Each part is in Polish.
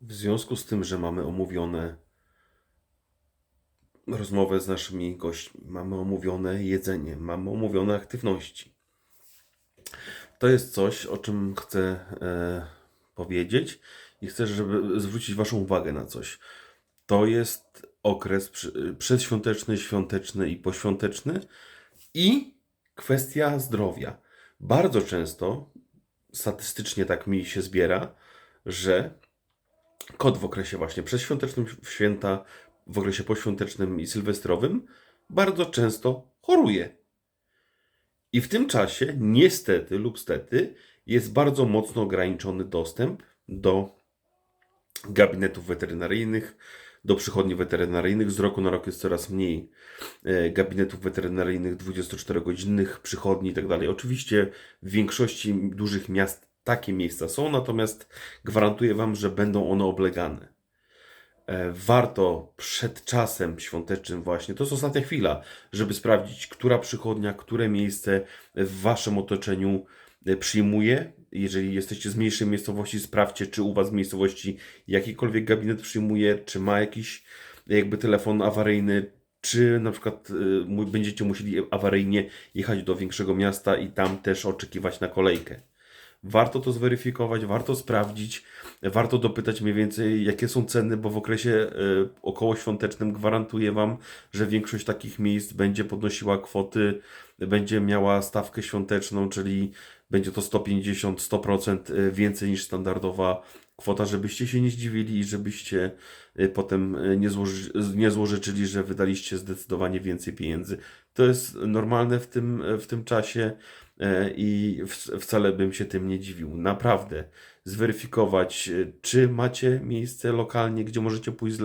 W związku z tym, że mamy omówione rozmowę z naszymi gośćmi, mamy omówione jedzenie, mamy omówione aktywności. To jest coś, o czym chcę e, powiedzieć i chcę, żeby zwrócić Waszą uwagę na coś. To jest okres przedświąteczny, świąteczny i poświąteczny i kwestia zdrowia. Bardzo często, statystycznie tak mi się zbiera, że kot w okresie właśnie przedświątecznym, w święta, w okresie poświątecznym i sylwestrowym bardzo często choruje. I w tym czasie, niestety lub stety, jest bardzo mocno ograniczony dostęp do gabinetów weterynaryjnych, do przychodni weterynaryjnych. Z roku na rok jest coraz mniej e, gabinetów weterynaryjnych 24-godzinnych, przychodni itd. Oczywiście w większości dużych miast takie miejsca są, natomiast gwarantuję Wam, że będą one oblegane. E, Warto przed czasem świątecznym właśnie, to jest ostatnia chwila, żeby sprawdzić, która przychodnia, które miejsce w Waszym otoczeniu e, przyjmuje. Jeżeli jesteście z mniejszej miejscowości, sprawdźcie, czy u Was w miejscowości jakikolwiek gabinet przyjmuje, czy ma jakiś jakby telefon awaryjny, czy na przykład będziecie musieli awaryjnie jechać do większego miasta i tam też oczekiwać na kolejkę. Warto to zweryfikować, warto sprawdzić, warto dopytać mniej więcej, jakie są ceny, bo w okresie y, okołoświątecznym gwarantuję Wam, że większość takich miejsc będzie podnosiła kwoty, będzie miała stawkę świąteczną, czyli będzie to 150-100% y, więcej niż standardowa kwota, żebyście się nie zdziwili i żebyście y, potem nie, złoży, nie złożyczyli, że wydaliście zdecydowanie więcej pieniędzy. To jest normalne w tym, w tym czasie e, i w- wcale bym się tym nie dziwił. Naprawdę zweryfikować, e, czy macie miejsce lokalnie, gdzie możecie pójść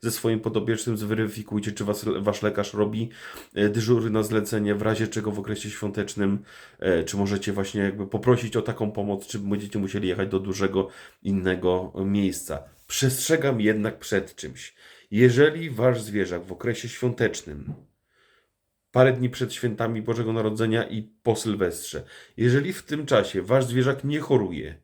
ze swoim podobiecznym, zweryfikujcie, czy was, wasz lekarz robi e, dyżury na zlecenie, w razie czego w okresie świątecznym, e, czy możecie właśnie jakby poprosić o taką pomoc, czy będziecie musieli jechać do dużego innego miejsca. Przestrzegam jednak przed czymś. Jeżeli wasz zwierzak w okresie świątecznym parę dni przed świętami Bożego Narodzenia i po Sylwestrze. Jeżeli w tym czasie wasz zwierzak nie choruje,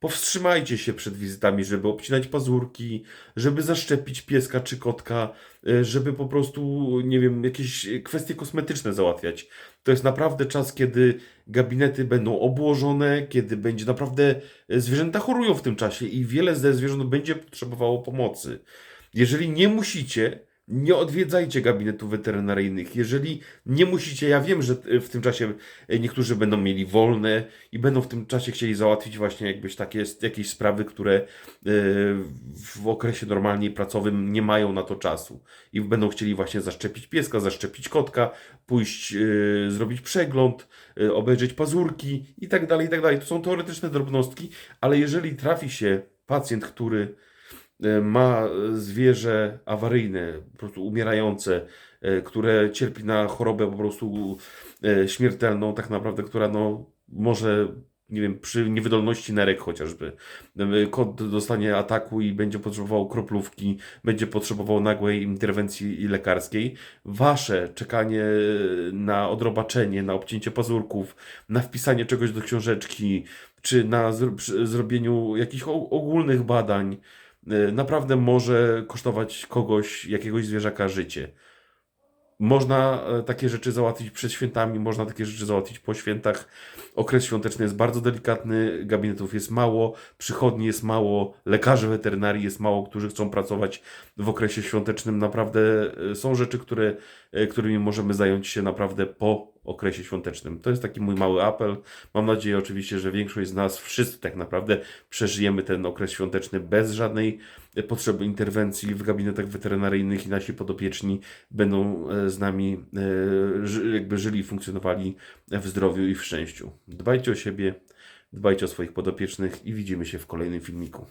powstrzymajcie się przed wizytami, żeby obcinać pazurki, żeby zaszczepić pieska czy kotka, e, żeby po prostu, nie wiem, jakieś kwestie kosmetyczne załatwiać. To jest naprawdę czas, kiedy gabinety będą obłożone, kiedy będzie naprawdę e, zwierzęta chorują w tym czasie i wiele ze zwierząt będzie potrzebowało pomocy. Jeżeli nie musicie, nie odwiedzajcie gabinetów weterynaryjnych. Jeżeli nie musicie, ja wiem, że w tym czasie niektórzy będą mieli wolne i będą w tym czasie chcieli załatwić właśnie jakbyś takie jakieś sprawy, które e, w okresie normalnie pracowym nie mają na to czasu i będą chcieli właśnie zaszczepić pieska, zaszczepić kotka, pójść e, zrobić przegląd, e, obejrzeć pazurki i tak dalej, i tak dalej. To są teoretyczne drobnostki, ale jeżeli trafi się pacjent, który e, ma e, zwierzę awaryjne, po prostu umierające, e, które cierpi na chorobę po prostu e, śmiertelną, tak naprawdę, która no, może, nie wiem, przy niewydolności nerek chociażby, kot dostanie ataku i będzie potrzebował kroplówki, będzie potrzebował nagłej interwencji lekarskiej. Wasze czekanie na odrobaczenie, na obcięcie pazurków, na wpisanie czegoś do książeczki, czy na zrobieniu jakichś ogólnych badań, naprawdę może kosztować kogoś, jakiegoś zwierzaka życie. Można e, takie rzeczy załatwić przed świętami, można takie rzeczy załatwić po świętach. Okres świąteczny jest bardzo delikatny, gabinetów jest mało, przychodni jest mało, lekarzy weterynarii jest mało, którzy chcą pracować w okresie świątecznym. Naprawdę e, są rzeczy, które, e, którymi możemy zająć się naprawdę po okresie świątecznym. To jest taki mój mały apel. Mam nadzieję oczywiście, że większość z nas, wszyscy tak naprawdę przeżyjemy ten okres świąteczny bez żadnej e, potrzeby interwencji w gabinetach weterynaryjnych i nasi podopieczni będą e, z nami e, jakby żyli funkcjonowali w zdrowiu i w szczęściu. Dbajcie o siebie, dbajcie o swoich podopiecznych i widzimy się w kolejnym filmiku.